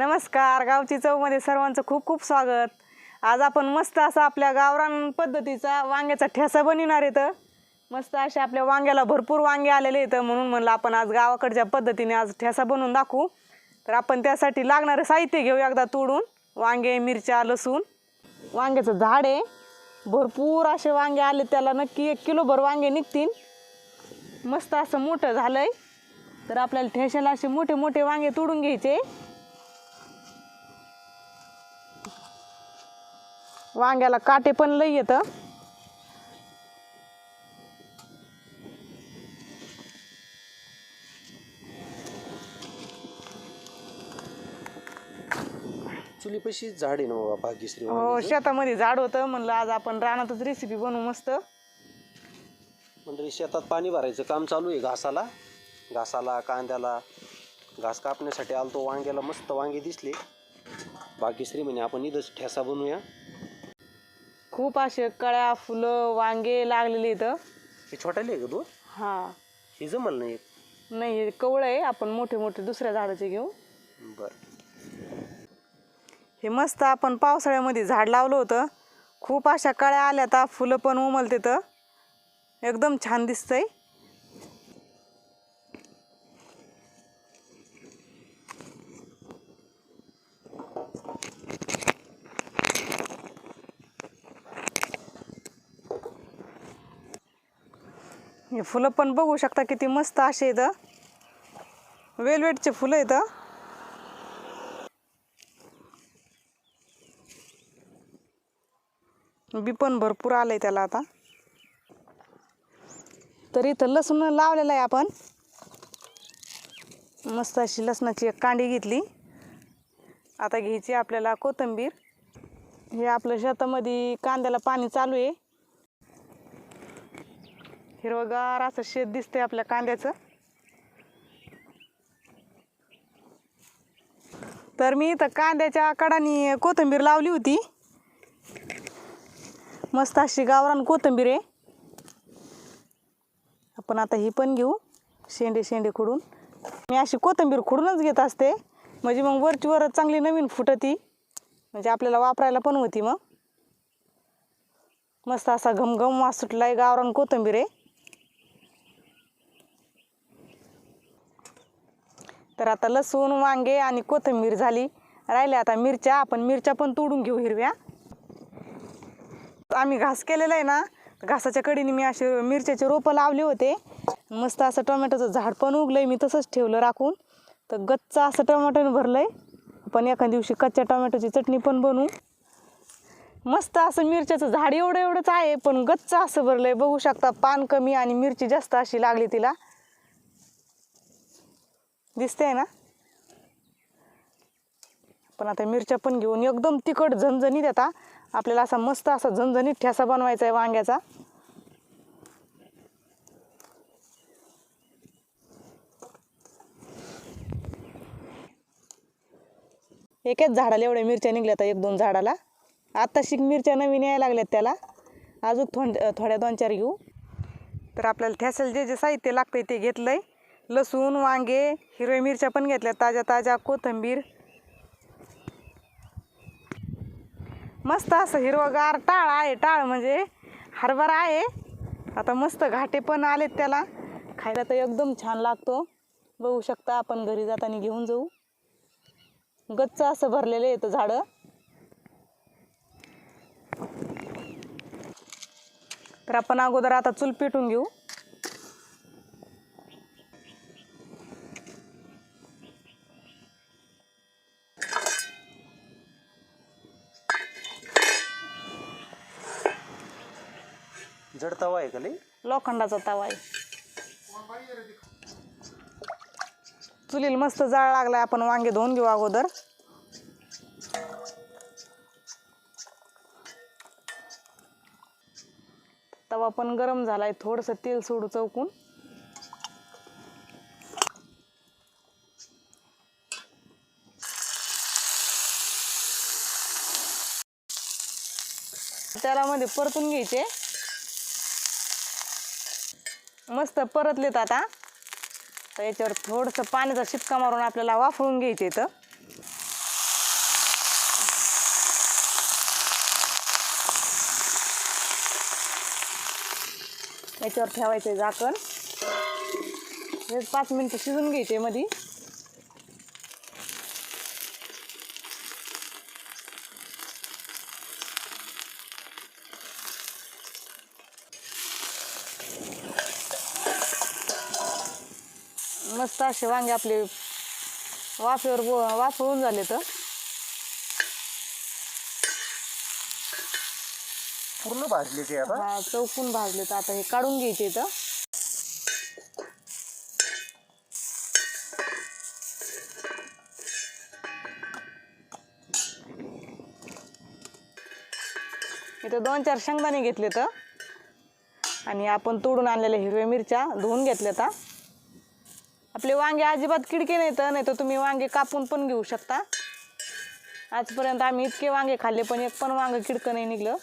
नमस्कार गावची चवमध्ये सर्वांचं खूप खूप स्वागत. आज आपण मस्त असा आपल्या गावरान पद्धतीचा वांग्याचा ठेसा बनविणार येतं मस्त अशा आपल्या वांग्याला भरपूर वांगे आलेले येतं म्हणून म्हणलं आपण आज गावाकडच्या पद्धतीने आज ठेसा बनवून दाखवू. तर आपण त्यासाठी लागणारं साहित्य घेऊ एकदा तोडून. वांगे मिरच्या लसूण. वांग्याचं झाड आहे. भरपूर असे वांगे आले त्याला नक्की एक किलोभर वांगे निघतील. मस्त असं मोठं झालं आहे तर आपल्याला ठेशाला असे मोठे मोठे वांगे तोडून घ्यायचे. वांग्याला काटे पण लई येतं. चुलीपाशी झाड आहे ना बाबा भाग्यश्री हो शेतामध्ये झाड होतं. म्हणलं आज आपण रानातच रेसिपी बनवू मस्त. म्हणजे शेतात पाणी भरायचं काम चालू आहे घासाला. घासाला कांद्याला. घास कापण्यासाठी आलतो वांग्याला मस्त वांगे दिसले. भाग्यश्री म्हणे आपण इथंच ठेसा बनवूया. खूप असे कळ्या फुलं वांगे लागलेले इथं. हे छोट्याले आहे का तू हां. हे जमल नाही? नाही हे कवळं आहे. आपण मोठे मोठे दुसऱ्या झाडाचे घेऊ. बरं. हे मस्त आपण पावसाळ्यामध्ये झाड लावलं होतं. खूप अशा कळ्या आल्या आता फुलं पण उमलते तर एकदम छान दिसतंय. हे फुलं पण बघू शकता किती मस्त असे इथं वेलवेटचे फुलं इथं बी पण भरपूर आलं आहे त्याला आता. तर इथं लसूण लावलेलं आहे आपण. मस्त अशी लसणाची एक कांडी घेतली. आता घ्यायची आपल्याला कोथिंबीर. हे आपल्या शेतामध्ये कांद्याला पाणी चालू आहे. हिरवगार असं शेत दिसतंय आपल्या कांद्याचं. तर मी इथं कांद्याच्या कडानी कोथिंबीर लावली होती. मस्त अशी गावरान कोथिंबीर आहे. आपण आता ही पण घेऊ शेंडे शेंडे खुडून. मी अशी कोथिंबीर खुडूनच घेत असते. म्हणजे मग वरची वर चांगली नवीन फुटती. म्हणजे आपल्याला वापरायला पण होती मग. मस्त असा घमघम वास आहे गावरान कोथिंबीर आहे. तर आता लसूण वांगे आणि कोथिंबीर झाली. राहिले आता मिरच्या. आपण मिरच्या पण तोडून घेऊ हिरव्या. आम्ही घास केलेला आहे ना घासाच्या कडीने मी असे मिरच्याचे रोपं लावले होते. मस्त असं टोमॅटोचं झाड पण उगलंय मी तसंच ठेवलं राखून. तर गच्च असं टोमॅटोने भरलंय. आपण एखाद्या दिवशी कच्च्या टोमॅटोची चटणी पण बनवू मस्त असं मिरच्याचं झाड एवढं एवढंच आहे पण गच्च असं भरलंय. बघू शकता पान कमी आणि मिरची जास्त अशी लागली तिला. दिसते ना? पण आता मिरच्या पण घेऊन एकदम तिखट झणझणीत आता आपल्याला असा मस्त असा झणझणीत ठेसा बनवायचा आहे वांग्याचा. एकच झाडाला एवढ्या मिरच्या निघल्यात एक दोन झाडाला. आत्ता शिक मिरच्या नवीन यायला लागल्यात त्याला. अजून थोड थोड्या दोन चार घेऊ. तर आपल्याला ठेसायला जे जे साहित्य लागतंय ते घेतलंय. लसूण वांगे हिरव्या मिरच्या पण घेतल्या. ताज्या ताज्या कोथिंबीर. मस्त असं हिरवगार टाळ आहे टाळ म्हणजे हरभरा आहे. आता मस्त घाटे पण आलेत त्याला. खायला तर एकदम छान लागतो. बघू शकता आपण घरी जाताना घेऊन जाऊ. गच्च असं भरलेलं येतं झाडं. तर आपण अगोदर आता चूल पेटून घेऊ जड तवा आहे का लई लोखंडाचा तवा आहे. चुलीला मस्त जाळ लागलाय आपण वांगे धुवून घेऊ अगोदर. तवा पण गरम झालाय थोडस तेल सोडू चौकून. त्याला मध्ये परतून घ्यायचे. मस्त परतलेत आता. तर याच्यावर थोडंसं पाण्याचा शिपका मारून आपल्याला वाफळून घ्यायचे तर. याच्यावर ठेवायचं झाकण. हे पाच मिनटं शिजून घ्यायचे मध्ये मस्त असे वांगे आपले वाफेवर वाफवून झाले तर. पूर्ण भाजले ते आता? हा चौकून भाजले तर आता हे काढून घ्यायचे इथं. इथं दोन चार शेंगदाणे घेतले तर आणि आपण तोडून आणलेल्या हिरव्या मिरच्या धुवून घेतल्या तर आपले वांगे अजिबात किडके नाही तर नाही तर तुम्ही वांगे कापून पण घेऊ शकता. आजपर्यंत आम्ही इतके वांगे खाल्ले पण एक पण वांग किडकं नाही निघलं.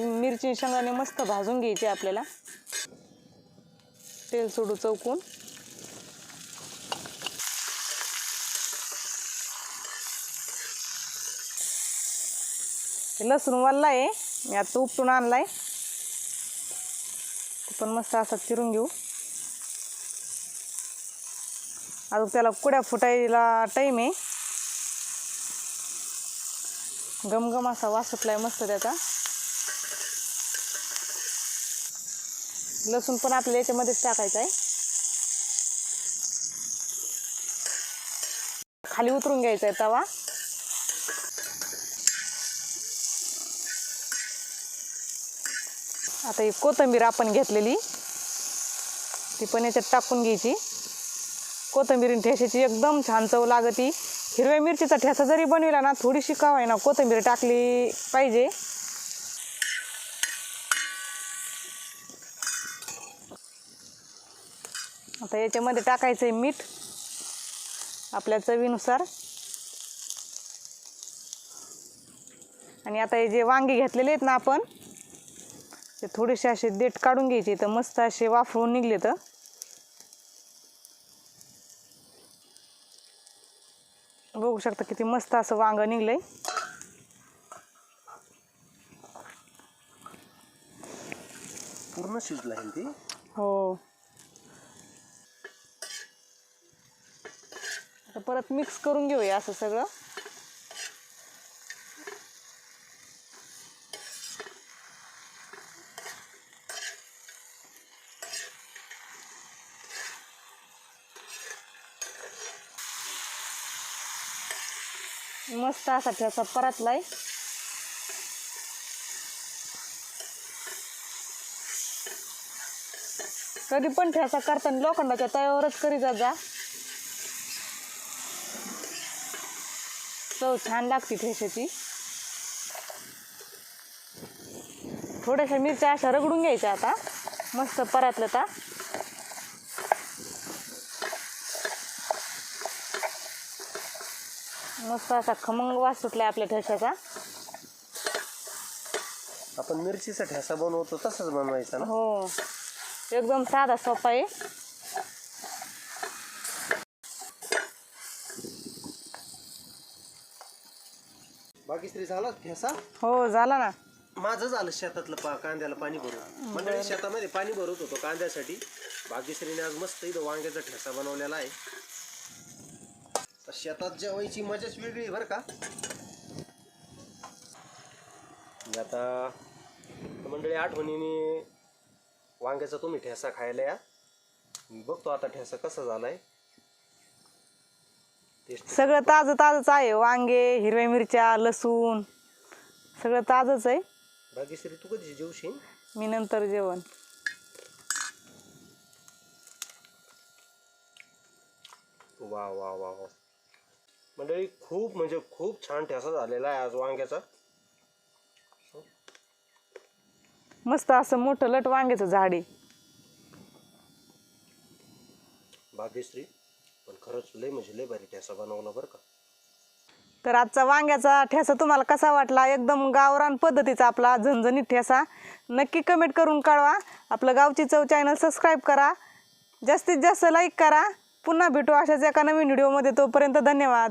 मिरची शेंगाने मस्त भाजून घ्यायची आपल्याला. तेल सोडू चौकून. हे लसूण वालला आहे मी आता उपटून आणलाय. पण मस्त असा चिरून घेऊ. अजून त्याला कुड्या फुटायला टाईम आहे. गमगम असा वास सुटलाय मस्त त्याचा. लसूण पण आपल्याला याच्यामध्येच टाकायचं आहे. खाली उतरून घ्यायचा आहे तवा. आता ही कोथिंबीर आपण घेतलेली ती पण याच्यात टाकून घ्यायची. कोथिंबीर ठेशाची एकदम छान चव लागती. हिरव्या मिरचीचा ठेसा जरी बनविला ना थोडीशी का ना कोथंबीर टाकली पाहिजे. आता याच्यामध्ये टाकायचं आहे मीठ आपल्या चवीनुसार. आणि आता हे जे वांगे घेतलेले आहेत ना आपण ते थोडेसे असे देठ काढून घ्यायचे तर मस्त असे वाफळून निघले तर बघू शकता किती मस्त असं वांग निघलंय. पूर्ण शिजलं आहे ते? हो. आता परत मिक्स करून घेऊया असं सगळं. मस्त असा ठेचा परतलाय. कधी पण ठेचा करताना लोखंडाच्या तयावरच करी जा जा. चव छान लागते ठेशाची थोड्याशा मिरच्या अशा रगडून घ्यायच्या आता. मस्त परतलं तर मस्त असा खमंग वास सुटलाय आपल्या ठेशाचा. आपण मिरचीचा ठेसा बनवतो तसंच बनवायचा ना? हो. एकदम साधा सोपा आहे. बाकी स्त्री झाला ठेसा? हो झाला ना. माझं झालं शेतातलं पा कांद्याला पाणी भरून. मंडळी शेतामध्ये पाणी भरत होतो कांद्यासाठी. भाग्यश्रीने आज मस्त इथं वांग्याचा ठेसा बनवलेला आहे. शेतात जेवायची मजाच वेगळी बरं का? आता मंडळी आठवणीने वांग्याचा तुम्ही ठेसा खायला या. मी बघतो आता ठेसा कसा झालाय. सगळं ताजं ताजंच आहे वांगे हिरव्या मिरच्या लसूण सगळं ताजंच आहे. भाग्यश्री तू कधी जेवशील? मी नंतर जेवण. वा वा वा वा. मंडळी खूप म्हणजे खूप छान ठेसा झालेला आहे आज वांग्याचा. मस्त असं मोठं लट वांग्याचं झाड आहे. भाग्यश्री पण खरंच लय म्हणजे लय भारी ठेसा बनवला बरं का. तर आजचा वांग्याचा ठेसा तुम्हाला कसा वाटला? एकदम गावरान पद्धतीचा आपला झणझणीत ठेसा. नक्की कमेंट करून कळवा. आपलं गावची चव चॅनल सबस्क्राईब करा. जास्तीत जास्त लाईक करा. पुन्हा भेटू अशाच एका नवीन व्हिडिओमध्ये. तोपर्यंत धन्यवाद.